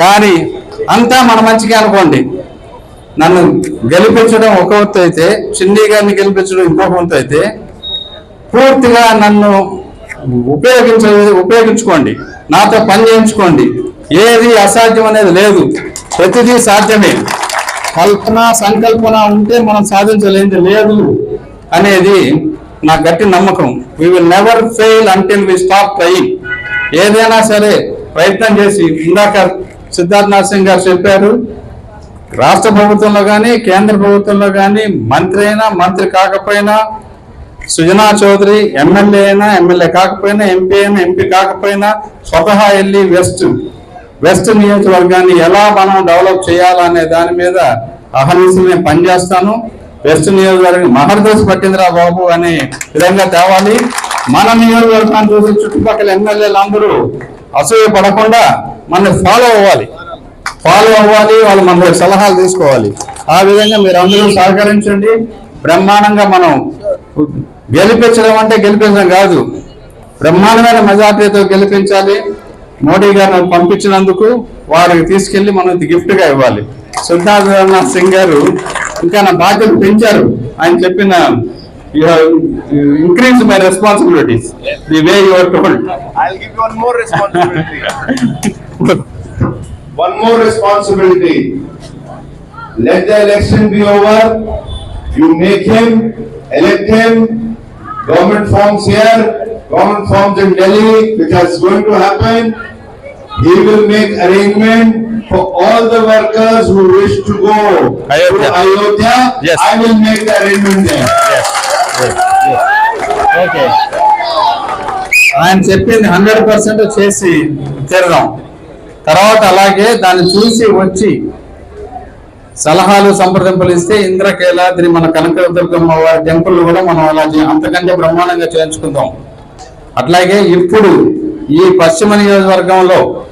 కానీ అంతా మన మంచిగా అనుకోండి. నన్ను గెలిపించడం ఒక వంతు అయితే చిన్ని గారిని గెలిపించడం ఇంకొక వంతు అయితే పూర్తిగా నన్ను ఉపయోగించ ఉపయోగించుకోండి. నాతో పని చేయించుకోండి. ఏది అసాధ్యం అనేది లేదు. ప్రతిదీ సాధ్యమే. కల్పన సంకల్పన ఉంటే మనం సాధించలేనిది లేదు అనేది నా గట్టి నమ్మకం. We will never fail until we stop trying ఏదైనా సరే ప్రయత్నం చేసి ఇందాక సిద్ధార్థ్ నరసింగ్ గారు చెప్పారు రాష్ట్ర ప్రభుత్వంలో కానీ కేంద్ర ప్రభుత్వంలో కానీ మంత్రి అయినా మంత్రి కాకపోయినా సుజనా చౌదరి ఎమ్మెల్యే అయినా ఎమ్మెల్యే కాకపోయినా ఎంపీ అయినా ఎంపీ కాకపోయినా స్వతహా వెళ్ళి వెస్ట్ వెస్ట్ నియోజకవర్గాన్ని ఎలా మనం డెవలప్ చేయాలనే దాని మీద అహర్నిశలు నేను పనిచేస్తాను. వెస్ట్ నియోజకవర్గం మహర్దోసి పట్టిందిరా బాబు అనే విధంగా తేవాలి. మన నియోజకవర్గాన్ని చూసి చుట్టుపక్కల ఎమ్మెల్యేలు అందరూ అసూయ పడకుండా మనం ఫాలో అవ్వాలి. ఫాలో అవ్వాలి వాళ్ళు మన సలహాలు తీసుకోవాలి. ఆ విధంగా మీరు అందరూ సహకరించండి. బ్రహ్మాండంగా మనం గెలిపించడం అంటే గెలిపించడం కాదు. బ్రహ్మాండమైన మెజార్టీతో గెలిపించాలి. మోడీ గారిని పంపించినందుకు వారికి తీసుకెళ్ళి మనం గిఫ్ట్గా ఇవ్వాలి. సిద్ధార్థ సింగ్ గారు ఇంకా నా బాధ్యత పెంచారు. ఆయన చెప్పిన you have increased my responsibilities. Yes. The way you are told. I'll give you one more responsibility. one more responsibility. Let the election be over. You make him, elect him. Government forms here, government forms in Delhi, which is going to happen. He will make arrangement for all the workers who wish to go Ayodhya. to Ayodhya. Yes. I will make the arrangement there. Okay ఆయన చెప్పింది hundred percent చేసి తీరదాం. తర్వాత అలాగే దాన్ని చూసి వచ్చి సలహాలు సంప్రదింపులు ఇస్తే ఇంద్రకేలాద్రి మన కనకదుర్గమ్మ వారి టెంపుల్ కూడా మనం అలా చే- అంతకంటే బ్రహ్మాండంగా చేయించుకుందాం. అట్లాగే ఇప్పుడు ఈ పశ్చిమ నియోజకవర్గంలో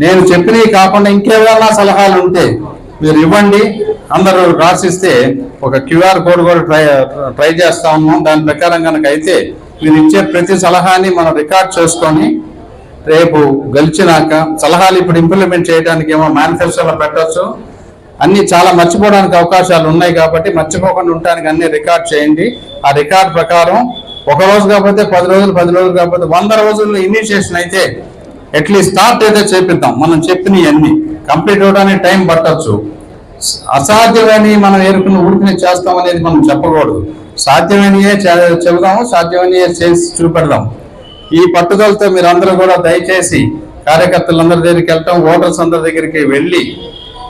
నేను చెప్పినవి కాకుండా ఇంకేమైనా సలహాలు ఉంటే మీరు ఇవ్వండి. అందరూ రాసిస్తే ఒక క్యూఆర్ కోడ్ కూడా ట్రై ట్రై చేస్తా ఉన్నాం. దాని ప్రకారం కనుక అయితే మీరు ఇచ్చే ప్రతి సలహాని మనం రికార్డ్ చేసుకొని రేపు గెలిచినాక సలహాలు ఇప్పుడు ఇంప్లిమెంట్ చేయడానికి ఏమో మేనిఫెస్టోలో పెట్టచ్చు. అన్ని చాలా మర్చిపోవడానికి అవకాశాలు ఉన్నాయి కాబట్టి మర్చిపోకుండా ఉండడానికి అన్ని రికార్డ్ చేయండి. ఆ రికార్డ్ ప్రకారం ఒక రోజు కాకపోతే పది రోజులు పది రోజులు కాకపోతే వంద రోజుల్లో ఇనిషియేషన్ అయితే అట్లీస్ట్ స్టార్ట్ అయితే చేపిద్దాం. మనం చెప్పినవి అన్ని కంప్లీట్ అవడానికి టైం పట్టచ్చు. అసాధ్యమని మనం ఏరుకున్న ఊరికనే చేస్తాం అనేది మనం చెప్పకూడదు. సాధ్యమైనయే చెబుదాము సాధ్యమైనయే చేసి చూపెడదాం ఈ పట్టుదలతో మీరందరూ కూడా దయచేసి కార్యకర్తలందరి దగ్గరికి వెళ్ళటం ఓటర్స్ అందరి దగ్గరికి వెళ్ళి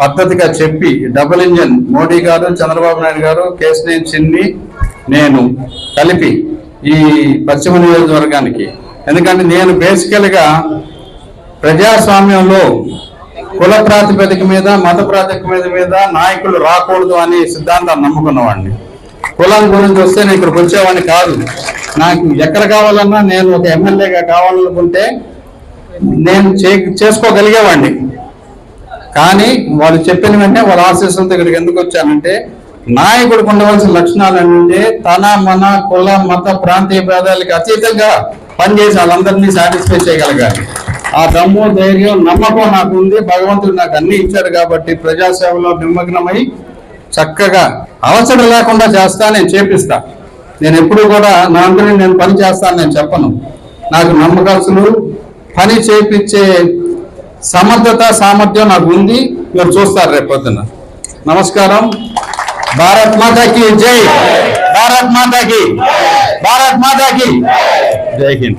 పద్ధతిగా చెప్పి డబుల్ ఇంజన్ మోడీ గారు చంద్రబాబు నాయుడు గారు కేశినేని చిన్ని నేను కలిపి ఈ పశ్చిమ నియోజకవర్గానికి. ఎందుకంటే నేను బేసికల్గా ప్రజాస్వామ్యంలో కుల ప్రాతిపదిక మీద మత ప్రాతిపదిక మీద మీద నాయకులు రాకూడదు అనే సిద్ధాంతాన్ని నమ్ముకున్నవాడిని. కులం గురించి వస్తే నేను ఇక్కడికి వచ్చేవాడిని కాదు. నాకు ఎక్కడ కావాలన్నా నేను ఒక ఎమ్మెల్యేగా కావాలనుకుంటే నేను చే- చేసుకోగలిగేవాడిని. కానీ వాళ్ళు చెప్పిన వెంటనే వాళ్ళ ఆశీస్సులతో ఇక్కడికి ఎందుకు వచ్చానంటే నాయకుడికి ఉండవలసిన లక్షణాలు అంటే తన మన కుల మత ప్రాంతీయ భేదాలకి అతీతంగా పనిచేసి వాళ్ళందరినీ సాటిస్ఫై చేయగలగాలి. ఆ దమ్ము ధైర్యం నమ్మకం నాకు ఉంది భగవంతుడు నాకు అన్ని ఇచ్చాడు కాబట్టి ప్రజాసేవలో నిమగ్నమై చక్కగా అవసరం లేకుండా చేస్తా నేను చేపిస్తా. నేను ఎప్పుడు కూడా నా అందరినీ నేను పని చేస్తాను నేను చెప్పను. నాకు నమ్మకాసులు పని చేపించే సమర్థత సామర్థ్యం నాకు ఉంది. మీరు చూస్తారు రేపు నమస్కారం. భారత్ మాతాకి జై. భారత్ మాతాకి. భారత్ మాతాకి. జై హింద్.